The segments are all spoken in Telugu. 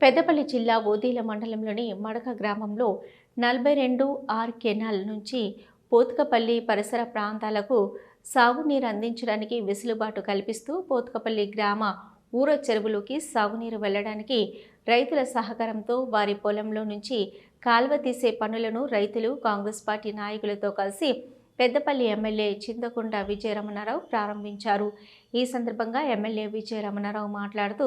పెద్దపల్లి జిల్లా ఓదీల మండలంలోని మడక గ్రామంలో నలభై రెండు ఆర్ కెనాల్ నుంచి పోతుకపల్లి పరిసర ప్రాంతాలకు సాగునీరు అందించడానికి వెసులుబాటు కల్పిస్తూ పోతుకపల్లి గ్రామ ఊర చెరువులోకి సాగునీరు వెళ్ళడానికి రైతుల సహకారంతో వారి పొలంలో నుంచి కాల్వ తీసే పనులను రైతులు కాంగ్రెస్ పార్టీ నాయకులతో కలిసి పెద్దపల్లి ఎమ్మెల్యే చింతకుంట విజయరమణారావు ప్రారంభించారు. ఈ సందర్భంగా ఎమ్మెల్యే విజయరమణారావు మాట్లాడుతూ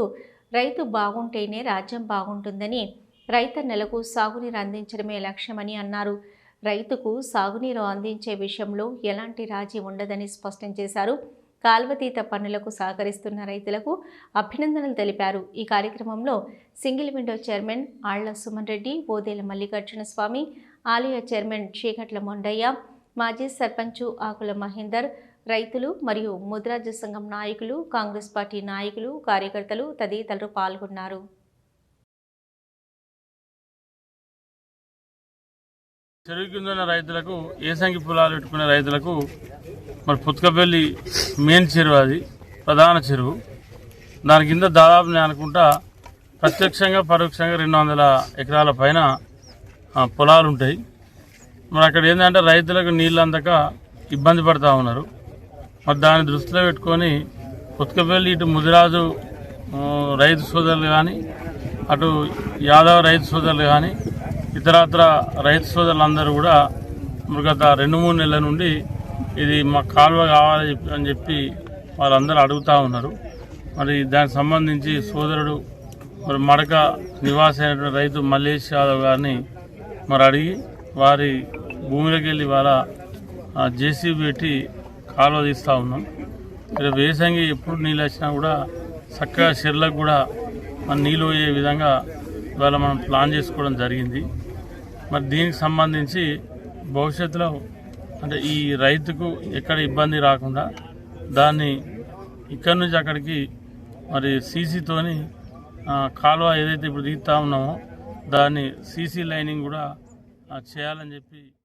రైతు బాగుంటేనే రాజ్యం బాగుంటుందని రైతన్నలకు సాగునీరు అందించడమే లక్ష్యమని అన్నారు. రైతుకు సాగునీరు అందించే విషయంలో ఎలాంటి రాజీ ఉండదని స్పష్టం చేశారు. కాల్వతీత పనులకు సహకరిస్తున్న రైతులకు అభినందనలు తెలిపారు. ఈ కార్యక్రమంలో సింగిల్ విండో చైర్మన్ ఆళ్ళ సుమన్ రెడ్డి బోదేల మల్లికార్జున స్వామి ఆలయ చైర్మన్ చీకట్ల మొండయ్య మాజీ సర్పంచు ఆకుల మహేందర్ రైతులు మరియు ముద్రాజ సంఘం నాయకులు కాంగ్రెస్ పార్టీ నాయకులు కార్యకర్తలు తదితరులు పాల్గొన్నారు. చెరువు కింద ఉన్న రైతులకు ఏసంగి పొలాలు పెట్టుకునే రైతులకు మరి పుత్కపల్లి మెయిన్ చెరువు అది ప్రధాన చెరువు. దాని కింద దాదాపు నేను అనుకుంటా ప్రత్యక్షంగా పరోక్షంగా రెండు వందల ఎకరాల పైన పొలాలు ఉంటాయి. మరి అక్కడ ఏంటంటే రైతులకు నీళ్ళు అందక ఇబ్బంది పడుతూ ఉన్నారు. మరి దాన్ని దృష్టిలో పెట్టుకొని ఉత్కపల్లి ఇటు ముదిరాజు రైతు సోదరులు కానీ అటు యాదవ రైతు సోదరులు కానీ ఇతరత్ర రైతు సోదరులందరూ కూడా గత రెండు మూడు నెలల నుండి ఇది మా కాలువ కావాలి చెప్పి- అని చెప్పి వాళ్ళందరూ అడుగుతూ ఉన్నారు. మరి దానికి సంబంధించి సోదరుడు మరి మడక నివాస అయినటువంటి రైతు మల్లేష్ యాదవ్ గారిని మరి అడిగి వారి భూమిలోకి వెళ్ళి వాళ్ళ జేసీబీ పెట్టి కాలువ తీస్తూ ఉన్నాం. ఇక్కడ వేసంగి ఎప్పుడు నీళ్ళు వచ్చినా కూడా చక్కగా చెర్లకు కూడా మన నీళ్ళు పోయే విధంగా ఇవాళ మనం ప్లాన్ చేసుకోవడం జరిగింది. మరి దీనికి సంబంధించి భవిష్యత్తులో అంటే ఈ రైతుకు ఎక్కడ ఇబ్బంది రాకుండా దాన్ని ఇక్కడి నుంచి అక్కడికి మరి సీసీతోని కాలువ ఏదైతే ఇప్పుడు తీస్తా ఉన్నామో దాన్ని సీసీ లైనింగ్ కూడా చేయాలని చెప్పి